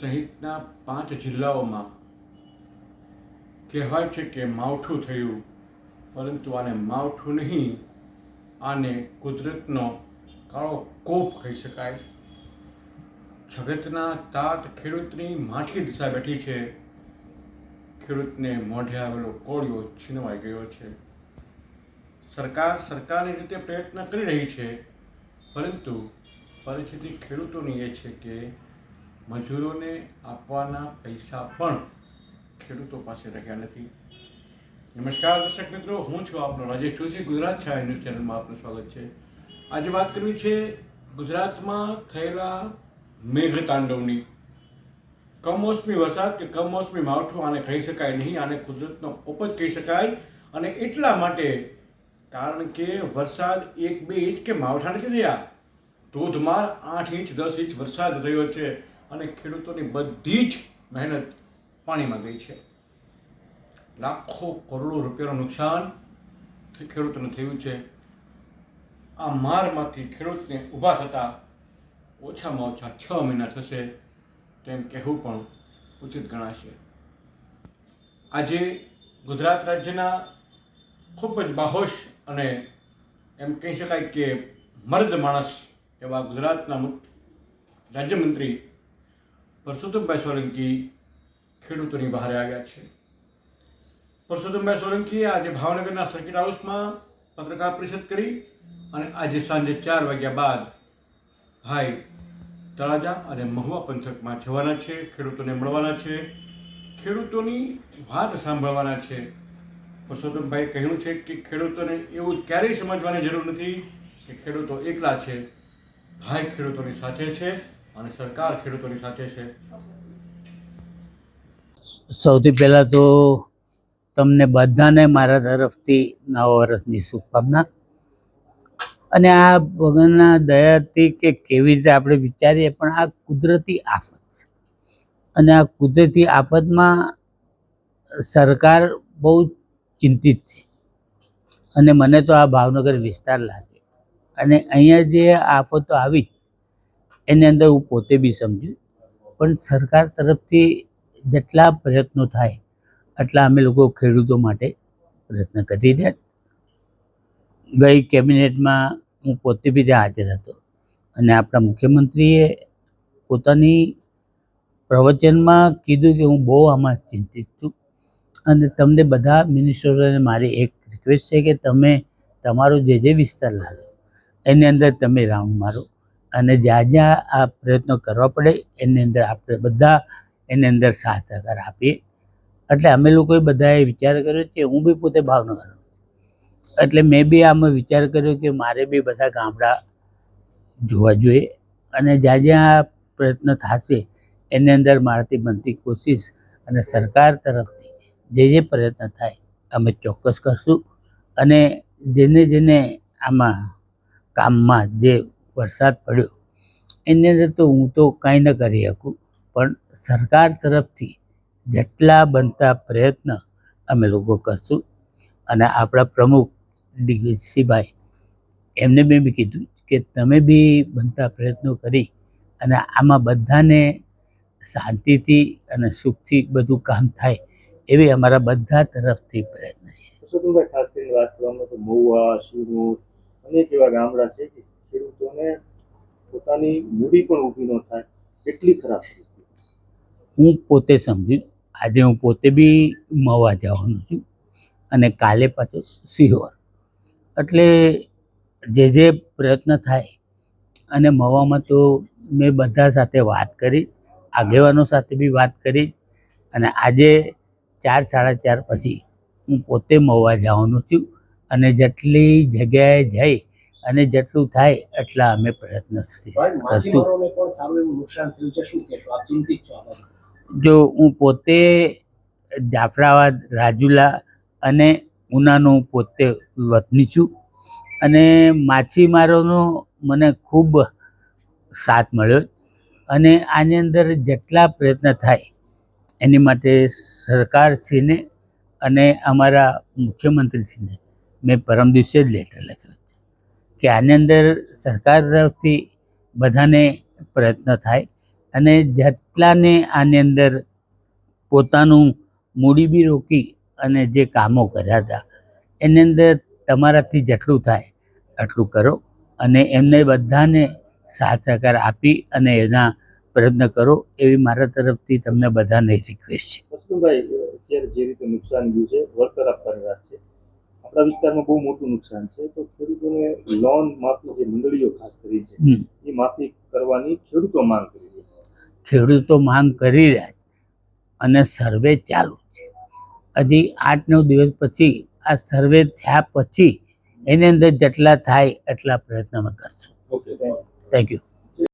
સહિતના પાંચ જિલ્લાઓમાં કહેવાય છે કે માવઠું થયું, પરંતુ આને માવઠું નહીં, આને કુદરતનો કાળો કોપ કહી શકાય. જગતના તાત ખેડૂતની માઠી દિશા બેઠી છે. ખેડૂતને મોઢે આવેલો કોળિયો છીનવાઈ ગયો છે. સરકાર સરકારની રીતે પ્રયત્ન કરી રહી છે, પરંતુ પરિસ્થિતિ ખેડૂતોની એ છે કે મજૂરોને આપવાના પૈસા પણ ખેડૂતો પાસે રહ્યા નથી. નમસ્કાર દર્શક મિત્રો, હું છું આપનો રાજેશ જોશી, ગુજરાત છાયા ન્યૂઝ ચેનલમાં આપનું સ્વાગત છે. આજે વાત કરવી છે ગુજરાતમાં થયેલા મેઘતાંડવની. કમોસમી વરસાદ કે કમોસમી માવઠું આને કહી શકાય નહીં, આને કુદરતનો કોપ જ કહી શકાય. અને એટલા માટે કારણ કે વરસાદ એક બે ઇંચ કે માવઠા નથી થયા ધોધમાર આઠ ઇંચ, દસ ઇંચ વરસાદ થયો છે. અને ખેડૂતોની બધી જ મહેનત પાણીમાં ગઈ છે. લાખો કરોડો રૂપિયાનું નુકસાન ખેડૂતોને થયું છે. આ મારમાંથી ખેડૂતને ઊભા થતાં ઓછામાં ઓછા છ મહિના થશે તેમ કહેવું પણ ઉચિત ગણાશે. આજે ગુજરાત રાજ્યના ખૂબ જ બાહોશ અને એમ કહી શકાય કે મર્દ માણસ એવા ગુજરાતના રાજ્યમંત્રી પરસોત્તમભાઈ સોલંકી ખેડૂતોની બહાર આવ્યા છે. પરસોત્તમભાઈ સોલંકીએ આજે ભાવનગરના સર્કિટ હાઉસમાં પત્રકાર પરિષદ કરી અને આજે સાંજે ચાર વાગ્યા બાદ હાઈ તળાજા અને મહુવા પંથકમાં જવાના છે, ખેડૂતોને મળવાના છે, ખેડૂતોની વાત સાંભળવાના છે. પરસોત્તમભાઈ કહ્યું છે કે ખેડૂતોને એવું ક્યારેય સમજવાની જરૂર નથી કે ખેડૂતો એકલા છે, ભાઈ ખેડૂતોની સાથે છે. અને સરકાર ખેડૂતોની સાથે છે. સૌથી પહેલાં તો તમને બધાને મારા તરફથી નવા વર્ષની શુભકામના. અને આ ભગવાનના દયાથી કે કેવી રીતે આપણે વિચારીએ, પણ આ કુદરતી આફત. છે અને આ કુદરતી આફતમાં સરકાર બહુ ચિંતિત છે. અને મને તો આ ભાવનગર વિસ્તાર લાગે. અને અહીંયા જે આફતો આવી એની અંદર હું પોતે બી સમજું. પણ સરકાર તરફથી જેટલા પ્રયત્નો થાય એટલા અમે લોકો ખેડૂતો માટે પ્રયત્ન કરી રહ્યા ગઈ કેબિનેટમાં હું પોતે બી ત્યાં હાજર હતો અને આપણા મુખ્યમંત્રીએ પોતાની પ્રવચનમાં કીધું કે હું બહુ આમાં ચિંતિત છું. અને તમને બધા મિનિસ્ટરોને મારી એક રિક્વેસ્ટ છે કે તમે તમારો જે જે વિસ્તાર લાગે એની અંદર તમે રાઉન્ડ મારો. અને જ્યાં જ્યાં આ પ્રયત્નો કરવા પડે, એની અંદર આપણે બધા એની અંદર સાથ સહકાર આપીએ. એટલે અમે લોકોએ બધાએ વિચાર કર્યો કે હું બી પોતે ભાવનગરનો. એટલે મેં બી આમાં વિચાર કર્યો કે મારે બી બધા ગામડા જોવા જોઈએ. અને જ્યાં જ્યાં પ્રયત્ન થશે, એની અંદર મારાથી બનતી કોશિશ અને સરકાર તરફથી જે જે પ્રયત્ન થાય, અમે ચોક્કસ કરશું. અને જેને જેને આમાં કામમાં જે વરસાદ પડ્યો. એની અંદર તો હું તો કાંઈ ન કરી શકું, પણ સરકાર તરફથી જેટલા બનતા પ્રયત્ન અમે લોકો કરશું. અને આપણા પ્રમુખ ડીવીસીભાઈ એમને મેં બી કીધું કે તમે બી બનતા પ્રયત્નો કરી અને આમાં બધાને શાંતિથી અને સુખથી બધું કામ થાય એવી અમારા બધા તરફથી પ્રયત્ન છે. ખાસ કરીને વાત કરવામાં તો મહુવા શિવમોર અનેક એવા ગામડા છે કે ખેડૂતોને પોતાની મૂડી પણ ઊભી ન થાય એટલી ખરાબ હું પોતે સમજ્યું આજે હું પોતે બી મવા જવાનો છું અને કાલે પાછો સિહોર. એટલે જે જે પ્રયત્ન થાય અને મવામાં તો મેં બધા સાથે વાત કરી, આગેવાનો સાથે બી વાત કરી અને આજે ચાર, સાડા ચાર પછી હું પોતે મવા જવાનો છું અને જેટલી જગ્યાએ જઈ અને જેટલું થાય એટલા અમે પ્રયત્ન? જો હું પોતે જાફરાબાદ રાજુલા અને ઉનાનો પોતે વતની છું અને માછીમારોનો મને ખૂબ સાથ મળ્યો અને આની અંદર જેટલા પ્રયત્ન થાય એની માટે સરકારશ્રીને અને અમારા મુખ્યમંત્રીશ્રીને મેં પરમ દિવસે જ લેટર લખ્યો. કે આની અંદર સરકાર તરફથી બધાને પ્રયત્ન થાય અને જેટલાને આની અંદર પોતાનું મૂડી બી રોકી અને જે કામો કર્યા હતા, એની અંદર તમારાથી જેટલું થાય એટલું કરો અને એમને બધાને સાથ સહકાર આપી અને એના પ્રયત્ન કરો એવી મારા તરફથી તમને બધાને રિક્વેસ્ટ છે. જે રીતે નુકસાન થયું છે, વળતર આપવાની વાત છે. આપણા વિસ્તારમાં બહુ મોટું નુકસાન છે. તો ખેડૂતોને લોન માફી જે મંડળીઓ ખાસ કરી છે એ માફી કરવાની ખેડૂતો માંગ કરી રહ્યા ખેડૂતો માંગ કરી રહ્યા છે અને સર્વે ચાલુ છે. હજી આઠ નવ દિવસ પછી આ સર્વે થયા પછી એની અંદર જેટલા થાય એટલા પ્રયત્ન અમે કરશું. Okay thank you